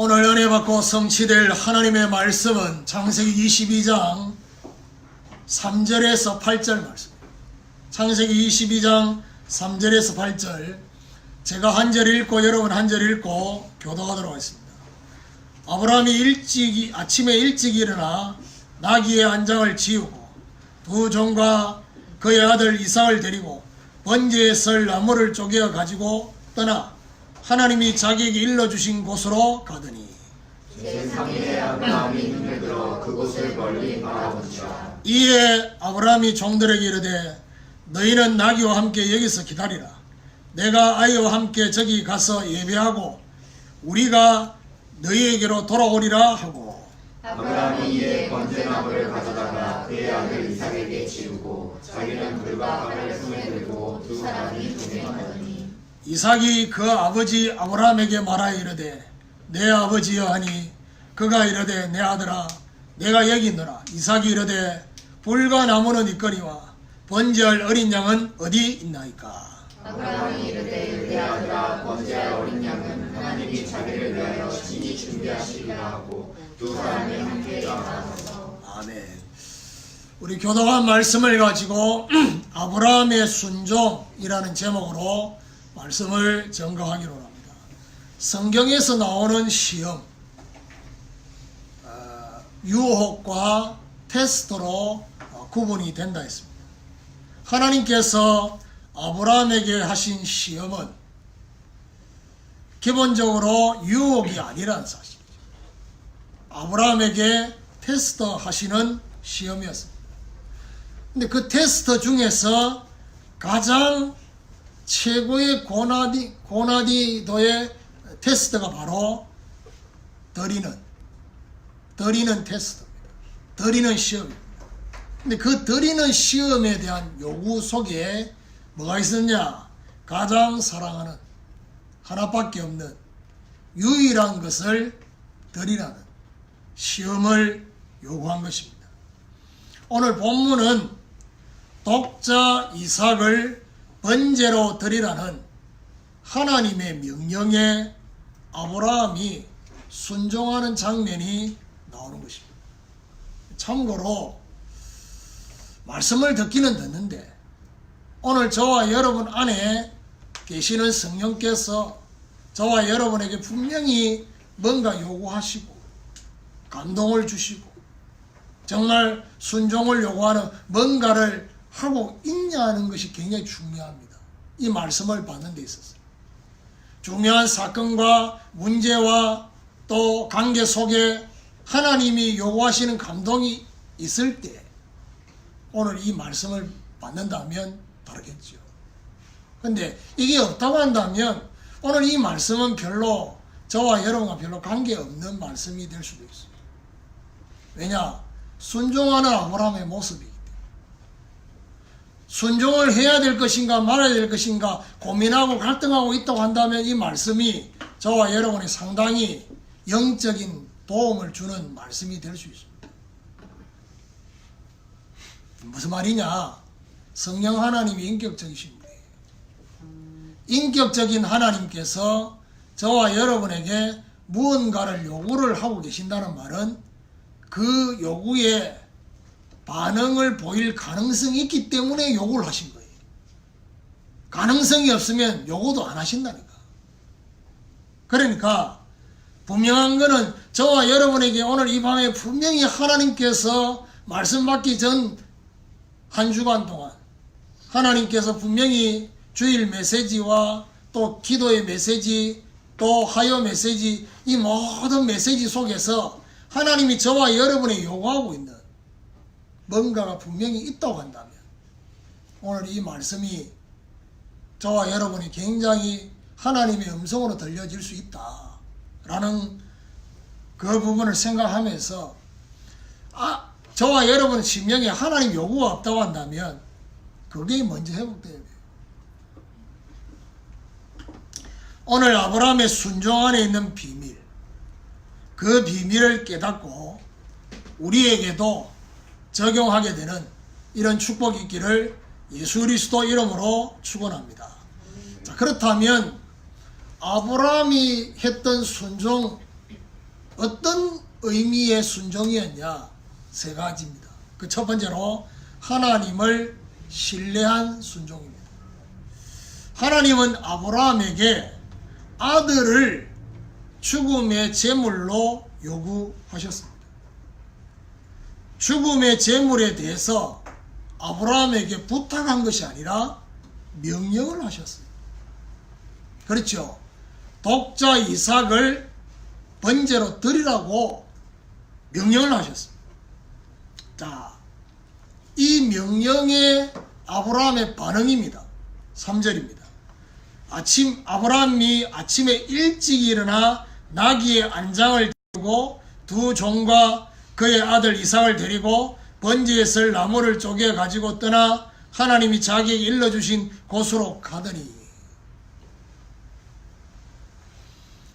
오늘 은혜 받고 성취될 하나님의 말씀은 창세기 22장 3절에서 8절 말씀. 창세기 22장 3절에서 8절. 제가 한 절 읽고 여러분 한 절 읽고 교도하도록 하겠습니다. 아브라함이 일찍 아침에 일찍 일어나 나귀의 한 장을 지우고 두 종과 그의 아들 이삭을 데리고 번제에 설 나무를 쪼개어 가지고 떠나 하나님이 자기에게 일러 주신 곳으로 가더니 제3일에 아브라함이 눈에 들어 그곳을 멀리 바라보니라 이에 아브라함이 종들에게 이르되 너희는 나귀와 함께 여기서 기다리라. 내가 아이와 함께 저기 가서 예배하고 우리가 너희에게로 돌아오리라 하고. 아브라함이 이에 번제나무를 가져다가 그의 아들 이삭에게 지우고 자기는 불과 칼을 손에 들고 두 사람이 이삭이 그 아버지 아브라함에게 말하여 이르되 내 아버지여 하니 그가 이르되 내 아들아 내가 여기 있노라. 이삭이 이르되 불과 나무는 있거니와 번제할 어린 양은 어디 있나이까? 아브라함이 이르되 내 아들아 번제할 어린 양은 하나님이 자기를 위하여 친히 준비하시리라 하고 두 사람이 함께 나아가서. 아멘. 우리 교도한 말씀을 가지고 아브라함의 순종이라는 제목으로 말씀을 전가하기로 합니다 성경에서 나오는 시험 어, 유혹과 테스트로 어, 구분이 된다 했습니다. 하나님께서 아브라함에게 하신 시험은 기본적으로 유혹이 아니라는 사실이죠. 아브라함에게 테스트 하시는 시험이었습니다. 근데 그 테스트 중에서 가장 최고의 고난이, 고난이도의 테스트가 바로 드리는, 드리는 테스트입니다. 드리는 시험입니다. 근데 그 드리는 시험에 대한 요구 속에 뭐가 있었냐? 가장 사랑하는 하나밖에 없는 유일한 것을 드리라는 시험을 요구한 것입니다. 오늘 본문은 독자 이삭을 번제로 드리라는 하나님의 명령에 아브라함이 순종하는 장면이 나오는 것입니다. 참고로 말씀을 듣기는 듣는데 오늘 저와 여러분 안에 계시는 성령께서 저와 여러분에게 분명히 뭔가 요구하시고 감동을 주시고 정말 순종을 요구하는 뭔가를 하고 있냐는 것이 굉장히 중요합니다. 이 말씀을 받는 데 있어서. 중요한 사건과 문제와 또 관계 속에 하나님이 요구하시는 감동이 있을 때 오늘 이 말씀을 받는다면 다르겠죠. 근데 이게 없다고 한다면 오늘 이 말씀은 별로 저와 여러분과 별로 관계없는 말씀이 될 수도 있어요. 왜냐? 순종하는 아브라함의 때문에. 순종을 해야 될 것인가 말아야 될 것인가 고민하고 갈등하고 있다고 한다면 이 말씀이 저와 여러분이 상당히 영적인 도움을 주는 말씀이 될 수 있습니다. 무슨 말이냐? 성령 하나님이 인격적이신 분이에요. 인격적인 하나님께서 저와 여러분에게 무언가를 요구를 하고 계신다는 말은 그 요구에 반응을 보일 가능성이 있기 때문에 요구를 하신 거예요. 가능성이 없으면 요구도 안 하신다니까. 그러니까 분명한 거는 저와 여러분에게 오늘 이 밤에 분명히 하나님께서 말씀 받기 전 한 주간 동안 하나님께서 분명히 주일 메시지와 또 기도의 메시지 또 하여 메시지 이 모든 메시지 속에서 하나님이 저와 여러분이 요구하고 있는 뭔가가 분명히 있다고 한다면 오늘 이 말씀이 저와 여러분이 굉장히 하나님의 음성으로 들려질 수 있다 라는 그 부분을 생각하면서 아 저와 여러분 심령에 하나님 요구가 없다고 한다면 그게 먼저 회복돼야 돼요. 오늘 아브라함의 순종 안에 있는 비밀 그 비밀을 깨닫고 우리에게도 적용하게 되는 이런 축복이 있기를 예수 그리스도 이름으로 축원합니다. 자, 그렇다면 아브라함이 했던 순종 어떤 의미의 순종이었냐? 세 가지입니다. 그 첫 번째로 하나님을 신뢰한 순종입니다. 하나님은 아브라함에게 아들을 죽음의 제물로 요구하셨습니다. 죽음의 제물에 대해서 아브라함에게 부탁한 것이 아니라 명령을 하셨어요. 그렇죠. 독자 이삭을 번제로 드리라고 명령을 하셨습니다. 자, 이 명령에 아브라함의 반응입니다. 3절입니다. 아침 아브라함이 아침에 일찍 일어나 나귀의 안장을 들고 두 종과 그의 아들 이삭을 데리고 번제에 쓸 나무를 쪼개 가지고 떠나 하나님이 자기에게 일러주신 곳으로 가더니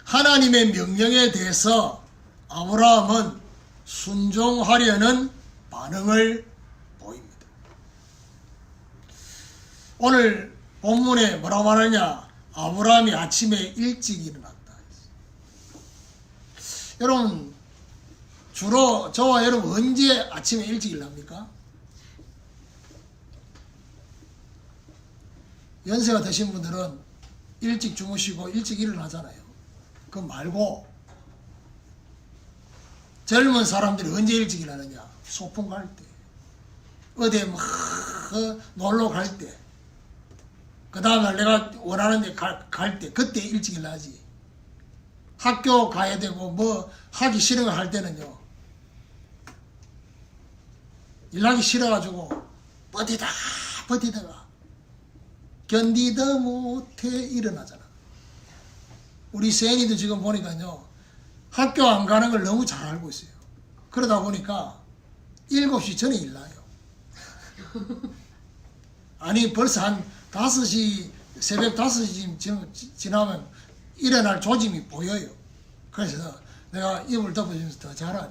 하나님의 명령에 대해서 아브라함은 순종하려는 반응을 보입니다. 오늘 본문에 뭐라 말하냐? 아브라함이 아침에 일찍 일어났다. 여러분 주로 저와 여러분 언제 아침에 일찍 일어납니까? 연세가 드신 분들은 일찍 주무시고 일찍 일어나잖아요. 그 말고 젊은 사람들이 언제 일찍 일어나냐? 소풍 갈 때, 어디 뭐 놀러 갈 때, 그 다음날 내가 원하는 데 갈 때, 그때 일찍 일어나지. 학교 가야 되고 뭐 하기 싫은 거 할 때는요. 일하기 싫어가지고 버티다 버티다가 견디다 못해 일어나잖아. 우리 세인이도 지금 보니까요. 학교 안 가는 걸 너무 잘 알고 있어요. 그러다 보니까 7시 전에 일나요. 아니 벌써 한 5시 새벽 5시 지금 지나면 일어날 조짐이 보여요. 그래서 내가 이불 덮어주면서 더더 자라.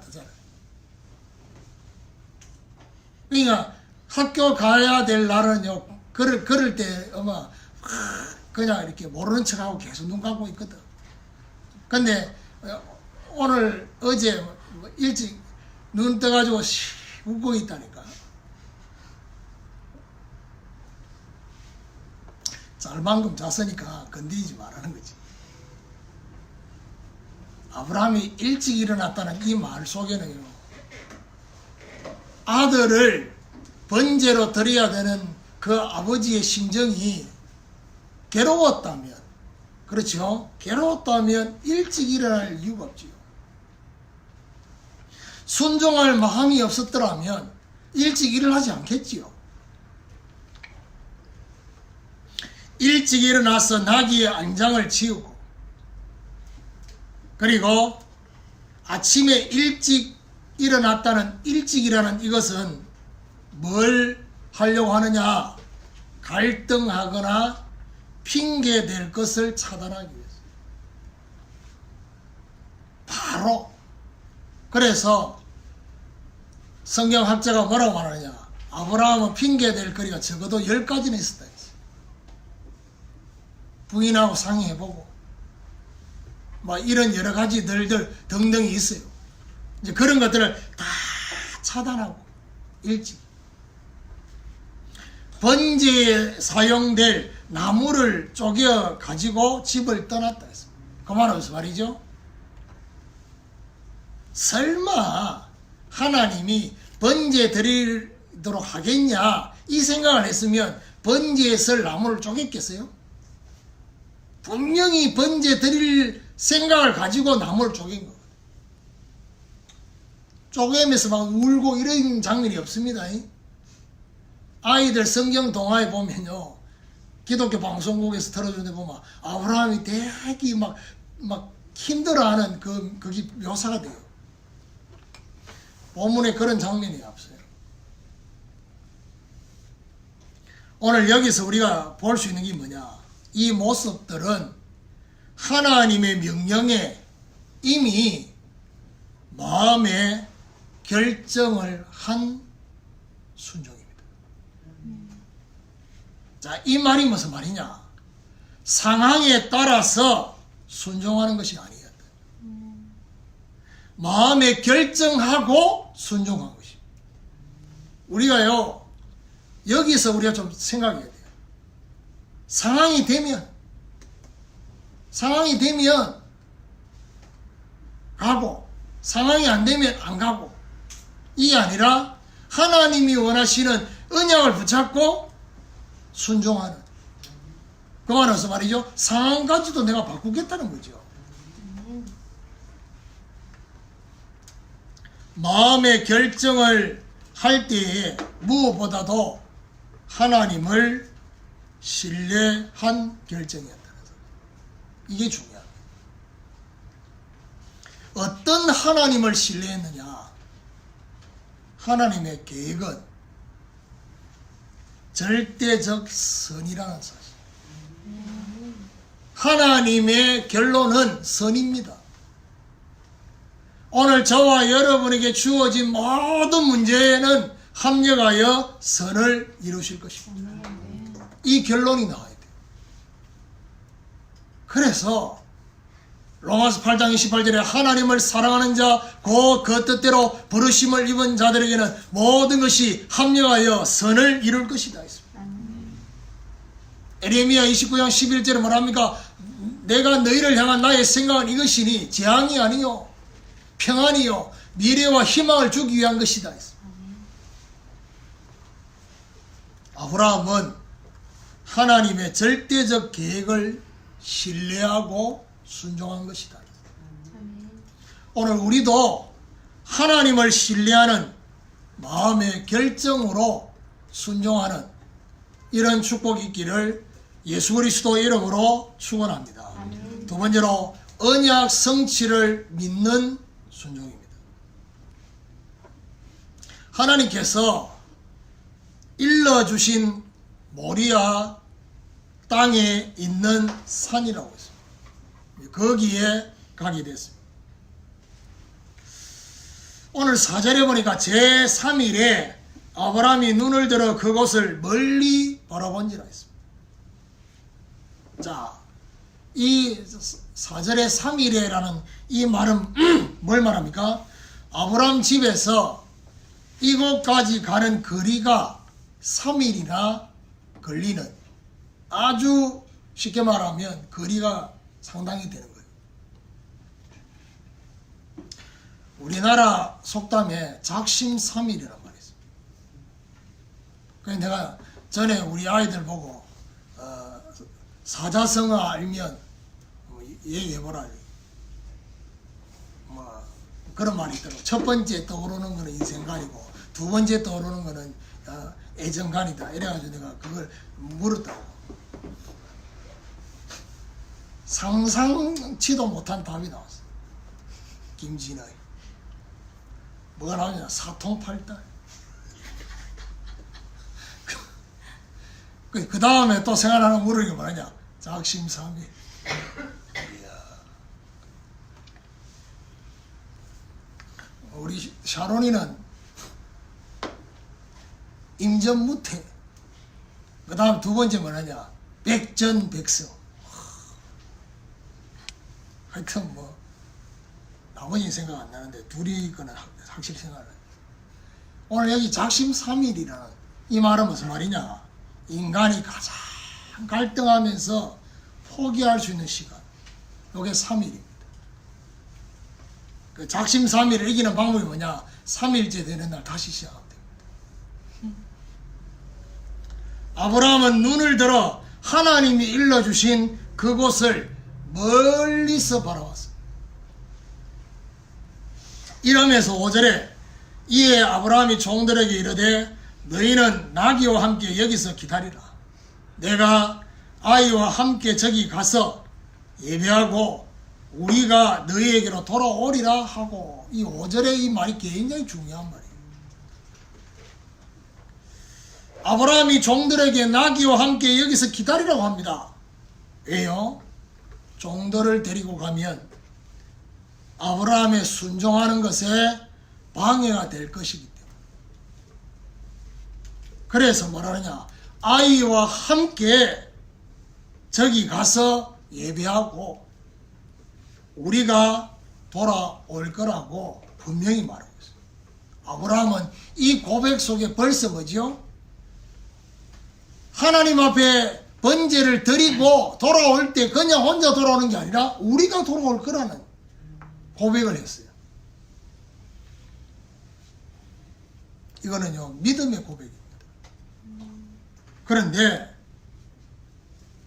그러니까 학교 가야 될 날은요. 걸을 걸을 때 아마 그냥 이렇게 모르는 척하고 계속 눈 감고 있거든. 근데 어, 오늘 어제 뭐 일찍 눈 떠가지고 웃고 있다니까. 짤만큼 잤으니까 건드리지 말라는 거지. 아브라함이 일찍 일어났다는 이 말 속에는요. 아들을 번제로 드려야 되는 그 아버지의 심정이 괴로웠다면, 그렇죠? 괴로웠다면 일찍 일어날 이유가 없지요. 순종할 마음이 없었더라면 일찍 일어나지 않겠지요. 일찍 일어나서 나귀의 안장을 치우고, 그리고 아침에 일찍 일어났다는 일찍 일어나는 이것은 뭘 하려고 하느냐? 갈등하거나 핑계 될 것을 차단하기 위해서. 바로. 그래서 성경학자가 뭐라고 말하느냐? 아브라함은 핑계 될 거리가 적어도 10가지는 있었다. 했어. 부인하고 상의해보고. 뭐 이런 여러 가지들들 등등이 있어요. 이제 그런 것들을 다 차단하고 일찍 번제에 사용될 나무를 쪼개 가지고 집을 떠났다. 그 말은 무슨 말이죠? 설마 하나님이 번제 드리도록 하겠냐 이 생각을 했으면 번제에 쓸 나무를 쪼갰겠어요? 분명히 번제 드릴 생각을 가지고 나무를 쪼갠 거. 쪼개면서 막 울고 이런 장면이 없습니다. 아이들 성경 동화에 보면요. 기독교 방송국에서 틀어주는 데 보면 아브라함이 되게 막, 막 힘들어하는 그, 그게 묘사가 돼요. 본문에 그런 장면이 없어요. 오늘 여기서 우리가 볼 수 있는 게 뭐냐. 이 모습들은 하나님의 명령에 이미 마음에 결정을 한 순종입니다. 자, 이 말이 무슨 말이냐? 상황에 따라서 순종하는 것이 아니었다. 마음에 결정하고 순종한 것입니다. 우리가요, 여기서 우리가 좀 생각해야 돼요. 상황이 되면, 상황이 되면 가고, 상황이 안 되면 안 가고, 이게 아니라 하나님이 원하시는 언약을 붙잡고 순종하는. 그 말에서 말이죠. 상황까지도 내가 바꾸겠다는 거죠. 마음의 결정을 할 때에 무엇보다도 하나님을 신뢰한 결정이었다는 것. 이게 중요합니다. 어떤 하나님을 신뢰했느냐? 하나님의 계획은 절대적 선이라는 사실. 하나님의 결론은 선입니다. 오늘 저와 여러분에게 주어진 모든 문제에는 합력하여 선을 이루실 것입니다. 이 결론이 나와야 돼요. 그래서 로마서 8장 28절에 하나님을 사랑하는 자, 곧 그 뜻대로 부르심을 입은 자들에게는 모든 것이 합력하여 선을 이룰 것이다. 에레미야 29장 11절에 뭐랍니까? 내가 너희를 향한 나의 생각은 이것이니 재앙이 아니요 평안이요 미래와 희망을 주기 위한 것이다. 아브라함은 하나님의 절대적 계획을 신뢰하고 순종한 것이다. 오늘 우리도 하나님을 신뢰하는 마음의 결정으로 순종하는 이런 축복이 있기를 예수 그리스도 이름으로 축원합니다. 두 번째로 언약 성취를 믿는 순종입니다. 하나님께서 일러 주신 모리아 땅에 있는 산이라고. 거기에 가게 됐습니다. 오늘 사절에 보니까 제3일에 아브라함이 눈을 들어 그곳을 멀리 바라본지라 했습니다. 자, 이 사절의 3일에라는 이 말은 뭘 말합니까? 아브라함 집에서 이곳까지 가는 거리가 3일이나 걸리는 아주 쉽게 말하면 거리가 상당히 되는 거예요. 우리나라 속담에 작심삼일이란 말이 있어요. 그래서 내가 전에 우리 아이들 보고 어, 사자성어 알면 뭐 얘기해보라. 뭐 그런 말이 있더라고. 첫 번째 떠오르는 거는 인생관이고 두 번째 떠오르는 거는 어, 애정관이다. 이래가지고 내가 그걸 물었다고. 상상치도 못한 답이 나왔어. 김진의. 뭐가 나오냐? 사통팔달. 그, 그 다음에 또 생활 하나 물은 게 뭐냐? 작심삼일. 이야. 우리 샤론이는 임전무태. 그 다음 두 번째 뭐냐? 백전백승. 하여튼 뭐 나머지 생각 안 나는데 둘이 거는 확- 확실히 생각나요. 오늘 여기 작심삼일이라는 이 말은 무슨 말이냐? 인간이 가장 갈등하면서 포기할 수 있는 시간. 요게 3일입니다. 그 작심삼일을 이기는 방법이 뭐냐? 3일째 되는 날 다시 시작하면 됩니다. 아브라함은 눈을 들어 하나님이 일러주신 그곳을 멀리서 바라봤습니다. 이러면서 5절에 이에 아브라함이 종들에게 이르되 너희는 나귀와 함께 여기서 기다리라. 내가 아이와 함께 저기 가서 예배하고 우리가 너희에게로 돌아오리라 하고 이 5절의 이 말이 굉장히 중요한 말이에요. 아브라함이 종들에게 나귀와 함께 여기서 기다리라고 합니다. 왜요? 종들을 데리고 가면 아브라함의 순종하는 것에 방해가 될 것이기 때문에. 그래서 뭐라느냐? 아이와 함께 저기 가서 예배하고 우리가 돌아올 거라고 분명히 말하고 있어요. 아브라함은 이 고백 속에 벌써 뭐죠? 하나님 앞에 번제를 드리고 돌아올 때 그냥 혼자 돌아오는 게 아니라 우리가 돌아올 거라는 고백을 했어요. 이거는요, 믿음의 고백입니다. 그런데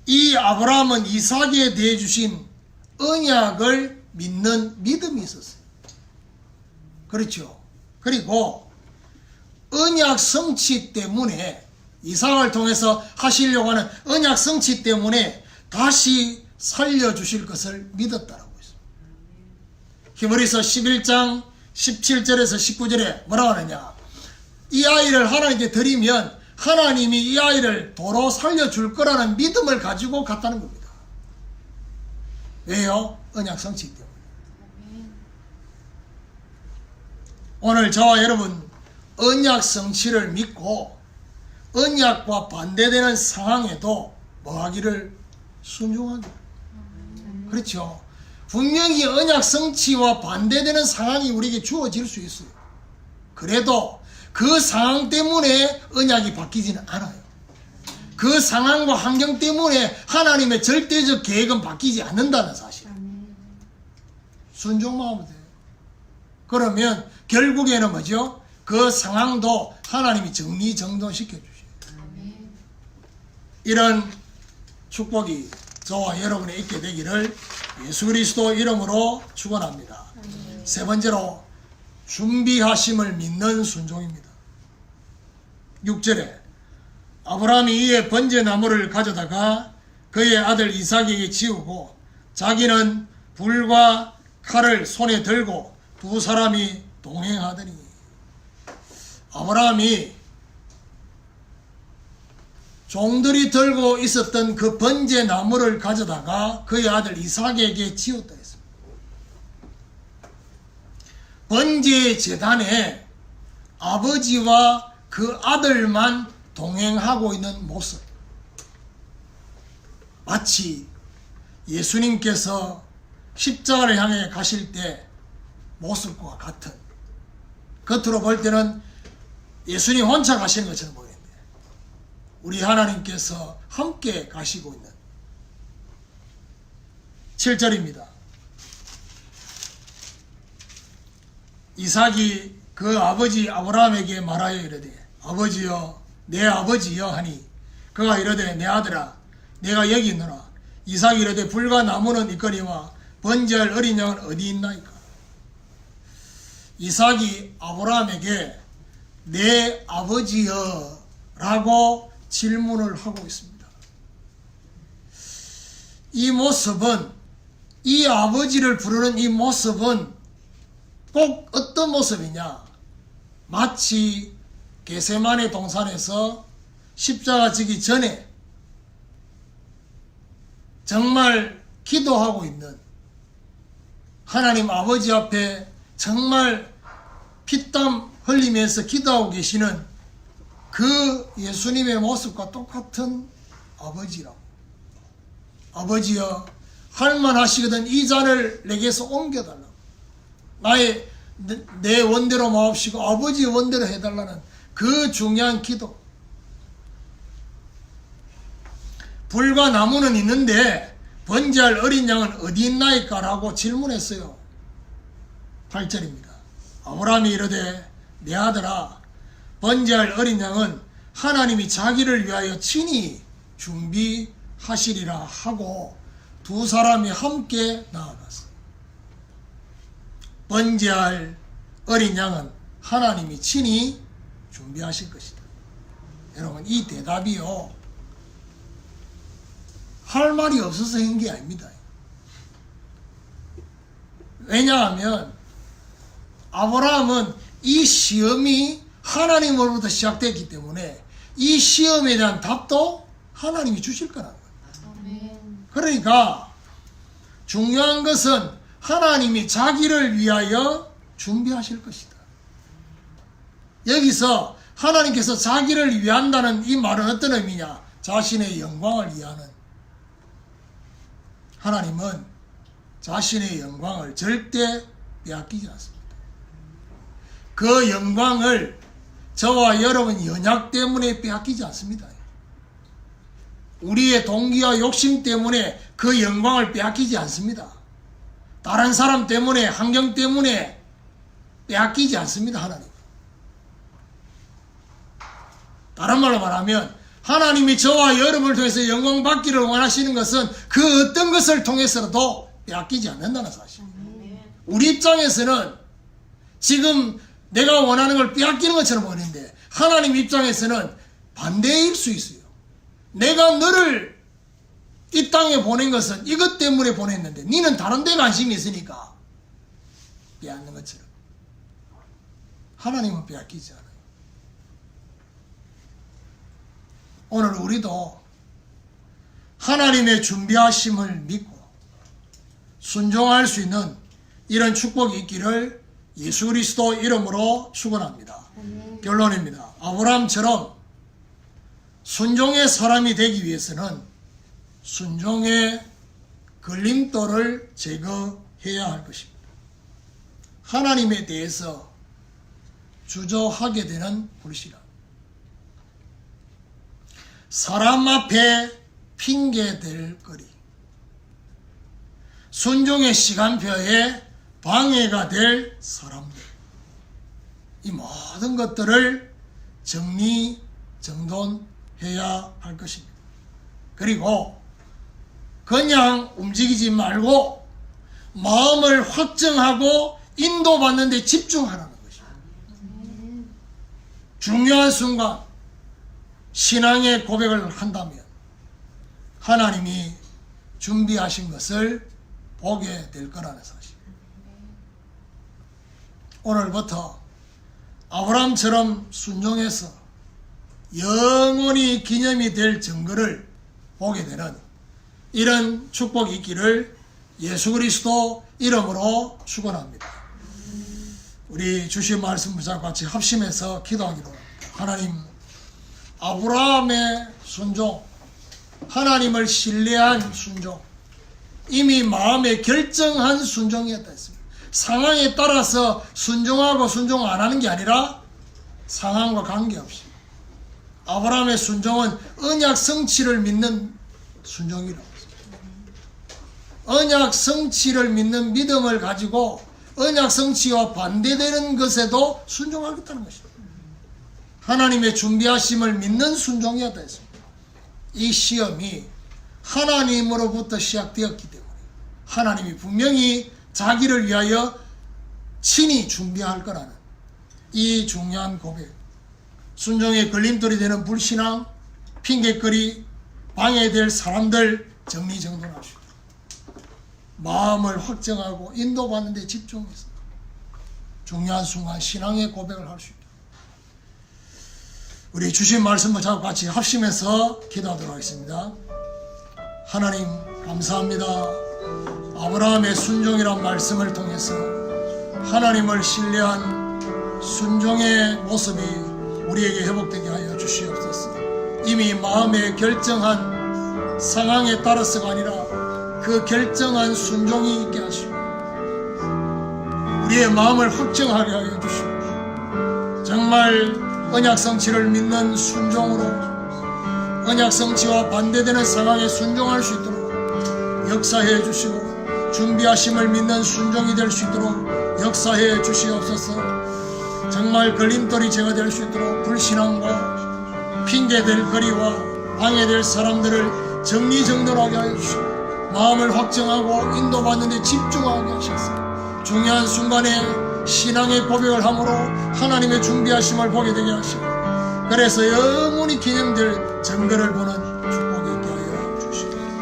이 아브라함은 이삭에 대해 주신 언약을 믿는 믿음이 있었어요. 그렇죠. 그리고 언약 성취 때문에 이삭을 통해서 하시려고 하는 언약 성취 때문에 다시 살려주실 것을 믿었다라고 했습니다. 히브리서 11장 17절에서 19절에 뭐라고 하느냐 이 아이를 하나님께 드리면 하나님이 이 아이를 도로 살려줄 거라는 믿음을 가지고 갔다는 겁니다. 왜요? 언약 성취 때문에. 오늘 저와 여러분 언약 성취를 믿고 언약과 반대되는 상황에도 뭐 하기를 순종하기. 그렇죠. 분명히 언약 성취와 반대되는 상황이 우리에게 주어질 수 있어요. 그래도 그 상황 때문에 언약이 바뀌지는 않아요. 그 상황과 환경 때문에 하나님의 절대적 계획은 바뀌지 않는다는 사실. 순종만 하면 돼요. 그러면 결국에는 뭐죠? 그 상황도 하나님이 정리정돈시켜 주셔요. 이런 축복이 저와 여러분에 있게 되기를 예수 그리스도 이름으로 축원합니다. 세 번째로 준비하심을 믿는 순종입니다. 6절에 아브라함이 이에 번제 나무를 가져다가 그의 아들 이삭에게 지우고 자기는 불과 칼을 손에 들고 두 사람이 동행하더니 아브라함이 종들이 들고 있었던 그 번제 나무를 가져다가 그의 아들 이삭에게 지었다 했습니다. 번제 재단에 아버지와 그 아들만 동행하고 있는 모습. 마치 예수님께서 십자가를 향해 가실 때 모습과 같은 겉으로 볼 때는 예수님 혼자 가시는 것처럼 보이는데 우리 하나님께서 함께 가시고 있는 7절입니다. 이삭이 그 아버지 아브라함에게 말하여 이르되 아버지여 내 아버지여 하니 그가 이르되 내 아들아 내가 여기 있노라 이삭이 이르되 불과 나무는 있거니와 번제할 어린 양은 어디 있나이까 이삭이 아브라함에게 내 아버지여 라고 질문을 하고 있습니다. 이 모습은 이 아버지를 부르는 이 모습은 꼭 어떤 모습이냐? 마치 게세만의 동산에서 십자가 지기 전에 정말 기도하고 있는 하나님 아버지 앞에 정말 피땀 흘리면서 기도하고 계시는 그 예수님의 모습과 똑같은 아버지라고. 아버지여, 할만 하시거든 이 잔을 내게서 옮겨달라고. 나의 내, 내 원대로 마옵시고 아버지의 원대로 해달라는 그 중요한 기도. 불과 나무는 있는데 번제할 어린 양은 어디 있나이까? 라고 질문했어요. 8절입니다. 아브라함이 이르되 내 아들아 번제할 어린 양은 하나님이 자기를 위하여 친히 준비하시리라 하고 두 사람이 함께 나아갔어. 번제할 어린 양은 하나님이 친히 준비하실 것이다. 여러분 이 대답이요 할 말이 없어서 한 게 아닙니다. 왜냐하면 아브라함은 이 시험이 하나님으로부터 시작됐기 때문에 이 시험에 대한 답도 하나님이 주실 거라는 거예요. 그러니까 중요한 것은 하나님이 자기를 위하여 준비하실 것이다. 여기서 하나님께서 자기를 위한다는 이 말은 어떤 의미냐? 자신의 영광을 위하는. 하나님은 자신의 영광을 절대 빼앗기지 않습니다. 그 영광을 저와 여러분 연약 때문에 빼앗기지 않습니다. 우리의 동기와 욕심 때문에 그 영광을 빼앗기지 않습니다. 다른 사람 때문에 환경 때문에 빼앗기지 않습니다. 하나님. 다른 말로 말하면 하나님이 저와 여러분을 통해서 영광 받기를 원하시는 것은 그 어떤 것을 통해서라도 빼앗기지 않는다는 사실. 우리 입장에서는 지금 내가 원하는 걸 빼앗기는 것처럼 보이는데 하나님 입장에서는 반대일 수 있어요. 내가 너를 이 땅에 보낸 것은 이것 때문에 보냈는데 니는 다른 데 관심이 있으니까 빼앗는 것처럼 하나님은 빼앗기지 않아요. 오늘 우리도 하나님의 준비하심을 믿고 순종할 수 있는 이런 축복이 있기를 예수 그리스도 이름으로 축원합니다. 결론입니다. 아브라함처럼 순종의 사람이 되기 위해서는 순종의 걸림돌을 제거해야 할 것입니다. 하나님에 대해서 주저하게 되는 불신앙. 사람 앞에 핑계댈 거리. 순종의 시간표에 방해가 될 사람들. 이 모든 것들을 정리, 정돈해야 할 것입니다. 그리고 그냥 움직이지 말고 마음을 확정하고 인도받는 데 집중하라는 것입니다. 중요한 순간 신앙의 고백을 한다면 하나님이 준비하신 것을 보게 될 거라는 사실. 오늘부터 아브라함처럼 순종해서 영원히 기념이 될 증거를 보게 되는 이런 축복이 있기를 예수 그리스도 이름으로 축원합니다. 우리 주신 말씀 무자 같이 합심해서 기도하기로. 하나님 아브라함의 순종 하나님을 신뢰한 순종 이미 마음에 결정한 순종이었다 했습니다. 상황에 따라서 순종하고 순종 안 하는 게 아니라 상황과 관계없이 아브라함의 순종은 언약 성취를 믿는 순종이라고. 언약 성취를 믿는 믿음을 가지고 언약 성취와 반대되는 것에도 순종하겠다는 것입니다. 하나님의 준비하심을 믿는 순종이었다 했습니다. 이 시험이 하나님으로부터 시작되었기 때문에 하나님이 분명히 자기를 위하여 친히 준비할 거라는 이 중요한 고백. 순종의 걸림돌이 되는 불신앙, 핑계거리, 방해될 사람들 정리정돈하시고 마음을 확정하고 인도받는 데 집중해서 중요한 순간 신앙의 고백을 할 수 있다. 우리 주신 말씀을 잡고 같이 합심해서 기도하도록 하겠습니다. 하나님 감사합니다. 아브라함의 순종이란 말씀을 통해서 하나님을 신뢰한 순종의 모습이 우리에게 회복되게 하여 주시옵소서. 이미 마음에 결정한 상황에 따라서가 아니라 그 결정한 순종이 있게 하시고 우리의 마음을 확정하게 하여 주시고 정말 언약 성취를 믿는 순종으로 언약 성취와 반대되는 상황에 순종할 수 있도록 역사해 주시고 준비하심을 믿는 순종이 될 수 있도록 역사해 주시옵소서. 정말 걸림돌이 제거될 수 있도록 불신앙과 핑계될 거리와 방해될 사람들을 정리정돈하게 하여 주시고 마음을 확정하고 인도받는 데 집중하게 하셔서 중요한 순간에 신앙의 고백을 함으로 하나님의 준비하심을 보게 되게 하시고 그래서 영원히 기념될 증거를 보는